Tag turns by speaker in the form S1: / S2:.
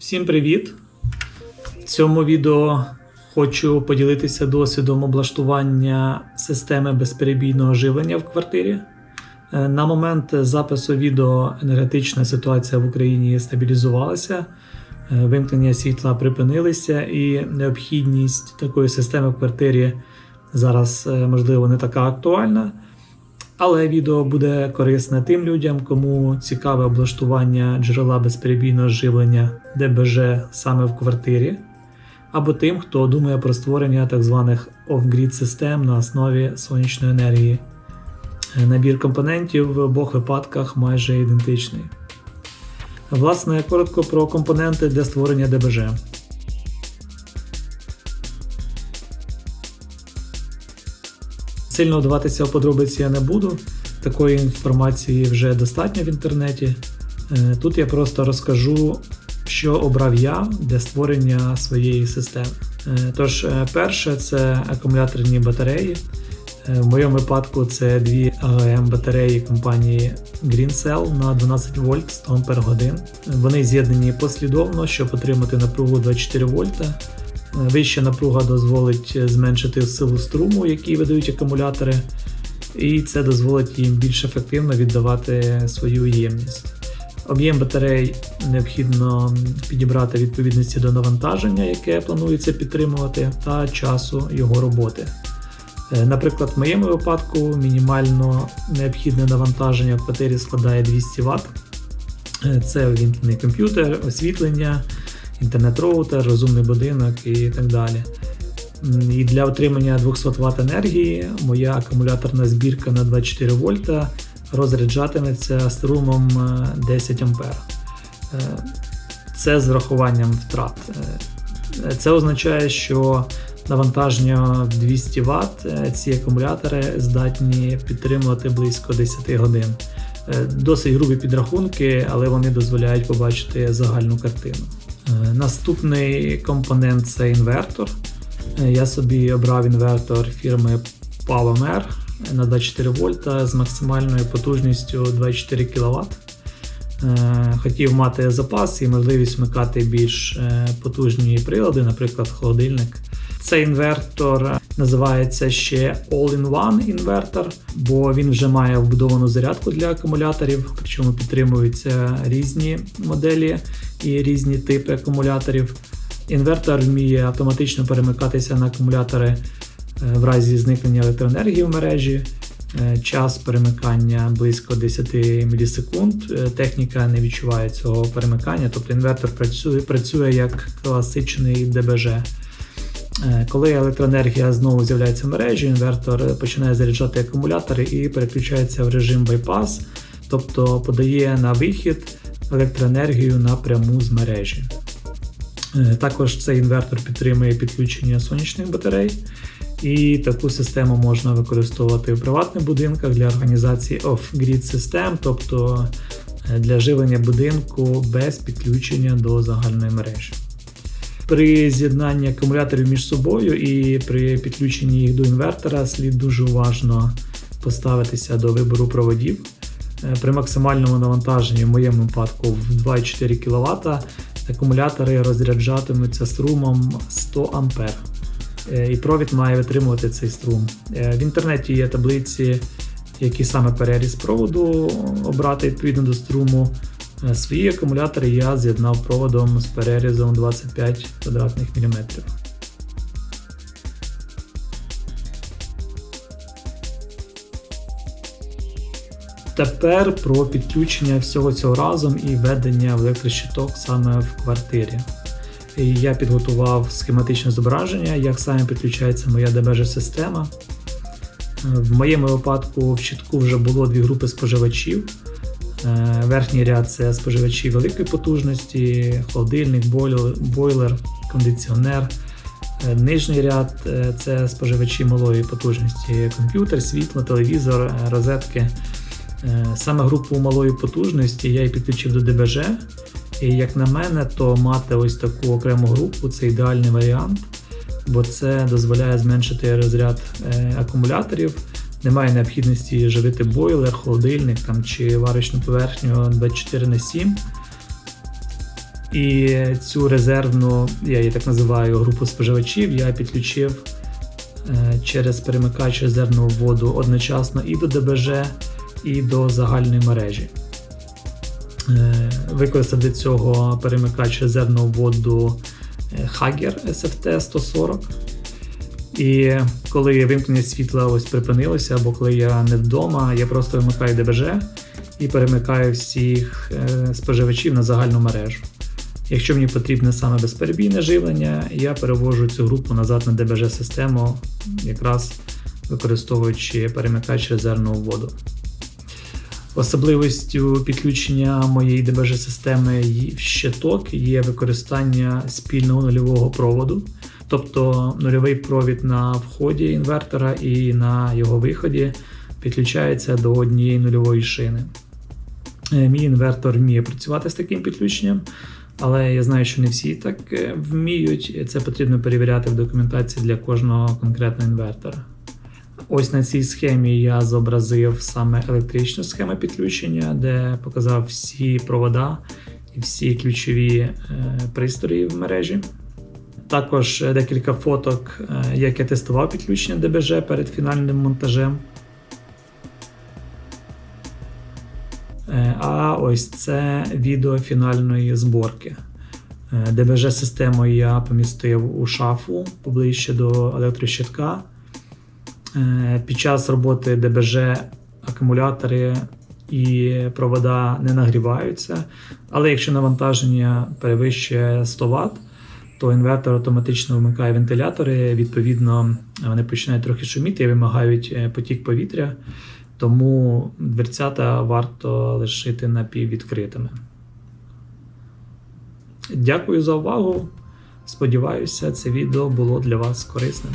S1: Всім привіт! В цьому відео хочу поділитися досвідом облаштування системи безперебійного живлення в квартирі. Е, На момент запису відео енергетична ситуація в Україні стабілізувалася, е, вимкнення світла припинилися, і необхідність такої системи в квартирі зараз, е, можливо, не така актуальна. Але відео буде корисне тим людям, кому цікаве облаштування джерела безперебійного живлення ДБЖ саме в квартирі, або тим, хто думає про створення так званих off-grid систем на основі сонячної енергії. Е, Набір компонентів в обох випадках майже ідентичний. Власне, коротко про компоненти для створення ДБЖ. Сильно вдаватися в подробиці я не буду. Такої інформації вже достатньо в інтернеті. Е, Тут я просто розкажу, що обрав я для створення своєї системи. Е, Тож, е, перше це акумуляторні батареї. В моєму випадку це дві АГМ батареї компанії GreenCell на 12 вольт 100 Ампер годин. Вони з'єднані послідовно, щоб отримати напругу 24 вольта. Вища напруга дозволить зменшити силу струму, який видають акумулятори, і це дозволить їм більш ефективно віддавати свою ємність. Об'єм батарей необхідно підібрати відповідності до навантаження, яке планується підтримувати, та часу його роботи. Е, Наприклад, в моєму випадку мінімально необхідне навантаження в квартирі складає 200 Вт. Е, Це увімкнений комп'ютер, освітлення, інтернет-роутер, розумний будинок і так далі. І для отримання 200 Вт енергії моя акумуляторна збірка на 24 вольта розряджатиметься струмом е, 10 А. Це з врахуванням втрат. Е, Це означає, що навантаження в 200 Вт е, ці акумулятори здатні підтримувати близько 10 годин. Е, Досить грубі підрахунки, але вони дозволяють побачити загальну картину. Е, Наступний компонент це інвертор. Е, Я собі обрав інвертор фірми Pavomer на 24 вольта з максимальною потужністю 24 кВт. Е, Хотів мати запас і можливість вмикати більш потужні прилади, наприклад, холодильник. Цей інвертор називається ще All-in-One інвертор, бо він вже має вбудовану зарядку для акумуляторів, причому підтримуються різні моделі і різні типи акумуляторів. Інвертор вміє автоматично перемикатися на акумулятори е, в разі зникнення електроенергії в мережі. Е, Час перемикання близько 10 мілісекунд. Е, Техніка не відчуває цього перемикання, тобто інвертор працює, працює як класичний ДБЖ. Е, Коли електроенергія знову з'являється в мережі, інвертор починає заряджати акумулятори і переключається в режим байпас, тобто подає на вихід електроенергію напряму з мережі. Е, Також цей інвертор підтримує підключення сонячних батарей, і таку систему можна використовувати в приватних будинках для організації off-grid систем, тобто е, для живлення будинку без підключення до загальної мережі. При з'єднанні акумуляторів між собою і при підключенні їх до інвертора слід дуже уважно поставитися до вибору проводів. Е, При максимальному навантаженні, в моєму випадку в 2,4 кВт, акумулятори розряджатимуться струмом 100 А. Е, І провід має витримувати цей струм. Е, В інтернеті є таблиці, які саме переріз проводу обрати відповідно до струму. Е, Свої акумулятори я з'єднав проводом з перерізом 25 квадратних міліметрів. Тепер про підключення всього цього разом і введення в електрощиток саме в квартирі. Я підготував схематичне зображення, як саме підключається моя ДБЖ-система. В моєму випадку в щитку вже було дві групи споживачів. Е, Верхній ряд це споживачі великої потужності, холодильник, бойлер, кондиціонер. Е, Нижній ряд е, це споживачі малої потужності, комп'ютер, світло, телевізор, розетки. Саме групу малої потужності я і підключив до ДБЖ. І як на мене, то мати ось таку окрему групу це ідеальний варіант, бо це дозволяє зменшити розряд акумуляторів. Немає необхідності живити бойлер, холодильник там, чи варочну поверхню 24 на 7. І цю резервну, я її так називаю, групу споживачів, я підключив е, через перемикач резервного вводу одночасно і до ДБЖ, і до загальної мережі. Е, Використав для цього перемикач резервного вводу е, Hager SFT 140. І коли вимкнення світла ось припинилося, або коли я не вдома, я просто вимикаю ДБЖ і перемикаю всіх е, споживачів на загальну мережу. Якщо мені потрібне саме безперебійне живлення, я перевожу цю групу назад на ДБЖ систему, якраз використовуючи перемикач резервного вводу. Особливістю підключення моєї ДБЖ системи в щиток є використання спільного нульового проводу, тобто нульовий провід на вході інвертора і на його виході підключається до однієї нульової шини. Е, Мій інвертор вміє працювати з таким підключенням, але я знаю, що не всі так е, вміють. Це потрібно перевіряти в документації для кожного конкретного інвертора. Ось на цій схемі я зобразив саме електричну схему підключення, де показав всі провода і всі ключові е, пристрої в мережі. Також е, декілька фоток, е, як я тестував підключення ДБЖ перед фінальним монтажем. Е, А ось це відео фінальної зборки. Е, ДБЖ-систему я помістив у шафу поближче до електрощитка. Під час роботи ДБЖ акумулятори і провода не нагріваються, але якщо навантаження перевищує 100 Вт, то інвертор автоматично вмикає вентилятори, відповідно, вони починають трохи шуміти і вимагають е, потік повітря, тому дверцята варто лишити напіввідкритими. Дякую за увагу. Сподіваюся, це відео було для вас корисним.